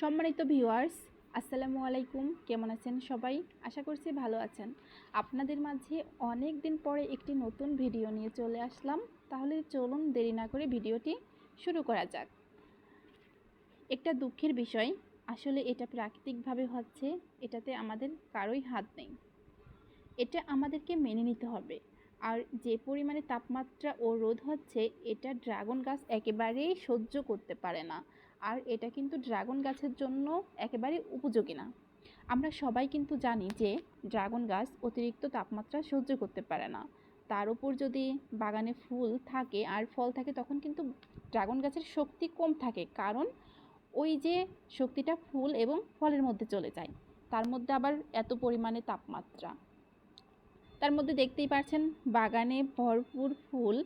সম্মানিত ভিউয়ার্স, আসসালামু আলাইকুম। কেমন আছেন সবাই? আশা করছি ভালো আছেন। আপনাদের মাঝে অনেক দিন পরে একটি নতুন ভিডিও নিয়ে চলে আসলাম। তাহলে চলুন দেরি না করে ভিডিওটি শুরু করা যাক। একটা দুঃখের বিষয়, আসলে এটা প্রাকৃতিকভাবে হচ্ছে, এটাতে আমাদের কারোই হাত নেই। এটা আমাদেরকে মেনে নিতে হবে। আর যে পরিমাণে তাপমাত্রা ও রোদ হচ্ছে, এটা ড্রাগন গাছ একেবারেই সহ্য করতে পারে না। আর এটা কিন্তু ড্রাগন গাছের জন্য একেবারে উপযোগী না। আমরা সবাই কিন্তু জানি যে ড্রাগন গাছ অতিরিক্ত তাপমাত্রা সহ্য করতে পারে না। তার উপর যদি বাগানে ফুল থাকে আর ফল থাকে তখন কিন্তু ড্রাগন গাছের শক্তি কম থাকে কারণ ওই যে শক্তিটা ফুল এবং ফলের মধ্যে চলে যায়। তার মধ্যে আবার এত পরিমাণে তাপমাত্রা। তার মধ্যে দেখতেই পাচ্ছেন বাগানে ভরপুর ফুল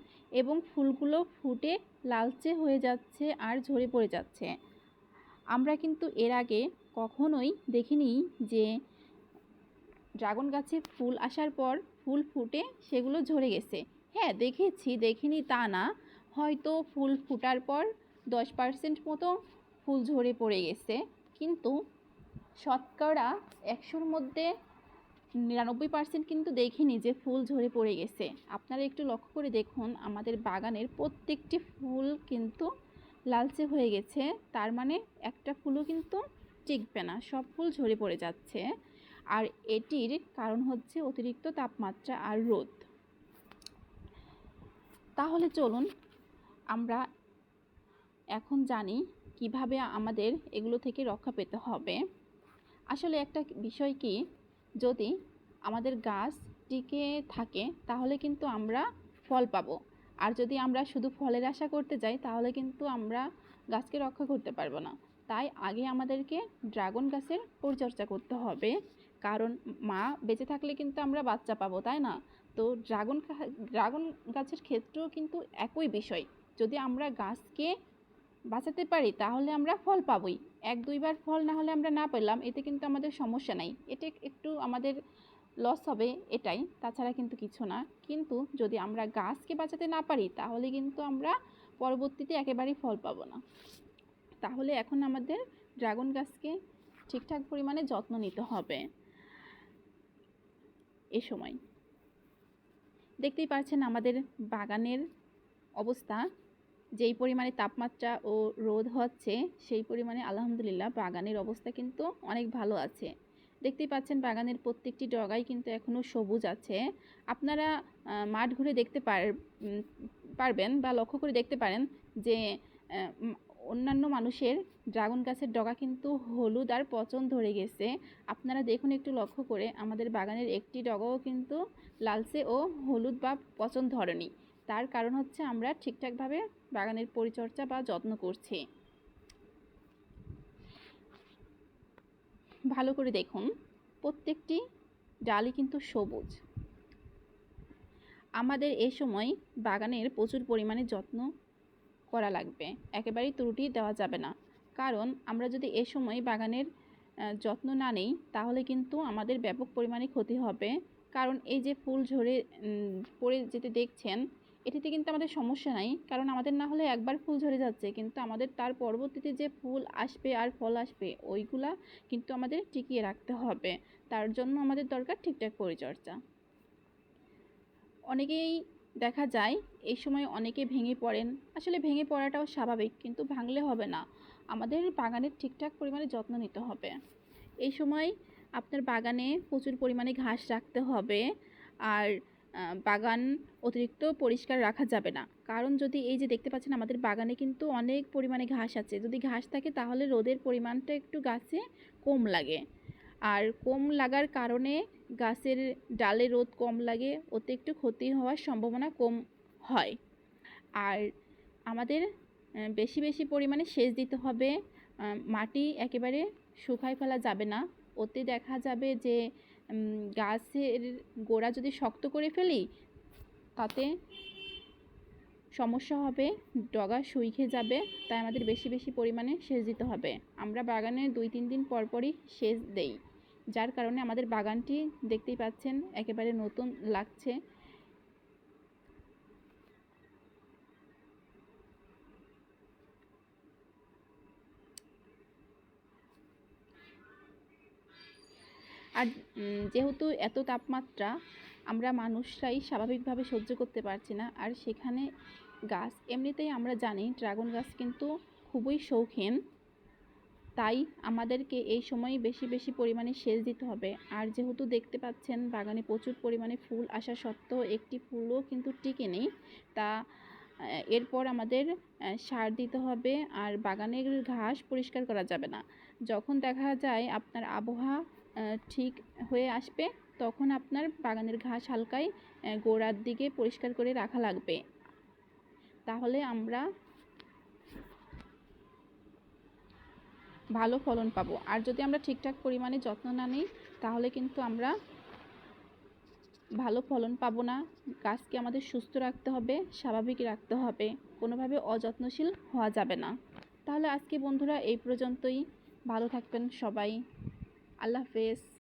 এবং ফুলগুলো ফুটে লালচে হয়ে যাচ্ছে আর ঝরে পড়ে যাচ্ছে। আমরা কিন্তু এর আগে কখনোই দেখিনি যে ড্রাগন গাছে ফুল আসার পর ফুল ফুটে সেগুলো ঝরে গেছে। হ্যাঁ দেখেছি, দেখিনি তা না। হয়তো ফুল ফুটার পর দশ পার্সেন্ট মতো ফুল ঝরে পড়ে গেছে। কিন্তু শতকরা একশোর মধ্যে নিরানব্বই পার্সেন্ট কিন্তু দেখিনি যে ফুল ঝরে পড়ে গেছে। আপনারা একটু লক্ষ্য করে দেখুন, আমাদের বাগানের প্রত্যেকটি ফুল কিন্তু লালচে হয়ে গেছে। তার মানে একটা ফুলও কিন্তু টিকবে না, সব ফুল ঝরে পড়ে যাচ্ছে। আর এটির কারণ হচ্ছে অতিরিক্ত তাপমাত্রা আর রোদ। তাহলে চলুন, আমরা এখন জানি কীভাবে আমাদের এগুলো থেকে রক্ষা পেতে হবে। আসলে একটা বিষয় কি যদি আমাদের গাছ টিকে থাকে, তাহলে কিন্তু আমরা ফল পাবো। আর যদি আমরা শুধু ফলের আশা করতে যাই, তাহলে কিন্তু আমরা গাছকে রক্ষা করতে পারব না। তাই আগে আমাদেরকে ড্রাগন গাছের পরিচর্যা করতে হবে। কারণ মা বেঁচে থাকলে কিন্তু আমরা বাচ্চা পাবো, তাই না? তো ড্রাগন ড্রাগন গাছের ক্ষেত্রেও কিন্তু একই বিষয়। যদি আমরা গাছকে বাঁচাতে পারি, তাহলে আমরা ফল পাবই। এক, দুইবার ফল না হলে আমরা না পেলাম, এতে কিন্তু আমাদের সমস্যা নাই। এটা একটু আমাদের লস হবে এটাই, তাছাড়া কিন্তু কিছু না। কিন্তু যদি আমরা গাছকে বাঁচাতে না পারি, তাহলে কিন্তু আমরা পরবর্তীতে একেবারেই ফল পাবো না। তাহলে এখন আমাদের ড্রাগন গাছকে ঠিকঠাক পরিমাণে যত্ন নিতে হবে। এ সময়। দেখতেই পাচ্ছেন আমাদের বাগানের অবস্থা। যেই পরিমাণে তাপমাত্রা ও রোদ হচ্ছে, সেই পরিমাণে আলহামদুলিল্লাহ বাগানের অবস্থা কিন্তু অনেক ভালো আছে। দেখতেই পাচ্ছেন বাগানের প্রত্যেকটি ডগাই কিন্তু এখনও সবুজ আছে। আপনারা মাঠ ঘুরে দেখতে পারবেন বা লক্ষ্য করে দেখতে পারেন যে অন্যান্য মানুষের ড্রাগন গাছের ডগা কিন্তু হলুদ আর পচন ধরে গেছে। আপনারা দেখুন একটু লক্ষ্য করে, আমাদের বাগানের একটি ডগাও কিন্তু লালচে ও হলুদ বা পচন ধরেনি তার কারণ হচ্ছে আমরা ঠিকঠাকভাবে বাগানের পরিচর্যা বা যত্ন করছি। ভালো করে দেখুন, প্রত্যেকটি ডালই কিন্তু সবুজ। আমাদের এ সময় বাগানের প্রচুর পরিমাণে যত্ন করা লাগবে, একেবারেই ত্রুটি দেওয়া যাবে না। কারণ আমরা যদি এ সময় বাগানের যত্ন না নেই, তাহলে কিন্তু আমাদের ব্যাপক পরিমাণে ক্ষতি হবে। কারণ এই যে ফুল ঝরে পড়ে যেতে দেখছেন এটিতে কিন্তু আমাদের সমস্যা নাই। কারণ আমাদের না হলে একবার ফুল ঝরে যাচ্ছে। কিন্তু আমাদের তার পরবর্তীতে যে ফুল আসবে আর ফল আসবে, ওইগুলা কিন্তু আমাদের টিকিয়ে রাখতে হবে। তার জন্য আমাদের দরকার ঠিকঠাক পরিচর্যা। অনেকেই দেখা যায়, এই সময় অনেকে ভেঙে পড়েন। আসলে ভেঙে পড়াটাও স্বাভাবিক, কিন্তু ভাঙলে হবে না। আমাদের বাগানের ঠিকঠাক পরিমাণে যত্ন নিতে হবে। এই সময় আপনার বাগানে প্রচুর পরিমাণে ঘাস রাখতে হবে। আর বাগান অতিরিক্ত পরিষ্কার রাখা যাবে না। কারণ যদি এই যে দেখতে পাচ্ছেন আমাদের বাগানে কিন্তু অনেক পরিমাণে ঘাস আছে। যদি ঘাস থাকে তাহলে রোদের পরিমাণটা একটু গাছে কম লাগে। আর কম লাগার কারণে গাছের ডালে রোদ কম লাগে ওতে একটু ক্ষতি হওয়ার সম্ভাবনা কম হয়। আর আমাদের বেশি বেশি পরিমাণে সেচ দিতে হবে। মাটি একেবারে শুকায় ফেলা যাবে না। ওতে দেখা যাবে যে গাছের গোড়া যদি শক্ত করে ফেলি, তাতে সমস্যা হবে, ডগা শুইখে যাবে, তাই আমাদের বেশি বেশি পরিমাণে সেচ দিতে হবে। আমরা বাগানে দুই তিন দিন পরপরই সেচ দেই, যার কারণে আমাদের বাগানটি দেখতেই পাচ্ছেন, একেবারে নতুন লাগছে। আর যেহেতু এত তাপমাত্রা, আমরা মানুষরাই স্বাভাবিকভাবে সহ্য করতে পারছি না। আর সেখানে গাছ, এমনিতেই আমরা জানি ড্রাগন গাছ কিন্তু খুবই শৌখিন। তাই আমাদেরকে এই সময় বেশি বেশি পরিমাণে সেচ দিতে হবে। আর যেহেতু দেখতে পাচ্ছেন, বাগানে প্রচুর পরিমাণে ফুল আসা সত্ত্বেও একটি ফুলও কিন্তু টিকে নেই। তা এরপর আমাদের সার দিতে হবে আর বাগানের ঘাস পরিষ্কার করা যাবে না। যখন দেখা যায় আপনার আবহাওয়া ঠিক হয়ে আসবে, তখন আপনার বাগানের ঘাস হালকায় গোড়ার দিকে পরিষ্কার করে রাখা লাগবে। তাহলে আমরা ভালো ফলন পাবো। আর যদি আমরা ঠিকঠাক পরিমাণে যত্ন না নিই, তাহলে কিন্তু আমরা ভালো ফলন পাবো না। গাছকে আমাদের সুস্থ রাখতে হবে, স্বাভাবিক রাখতে হবে, কোনোভাবে অযত্নশীল হওয়া যাবে না। তাহলে আজকে বন্ধুরা এই পর্যন্তই। ভালো থাকবেন সবাই। আল্লাহ হাফেজ।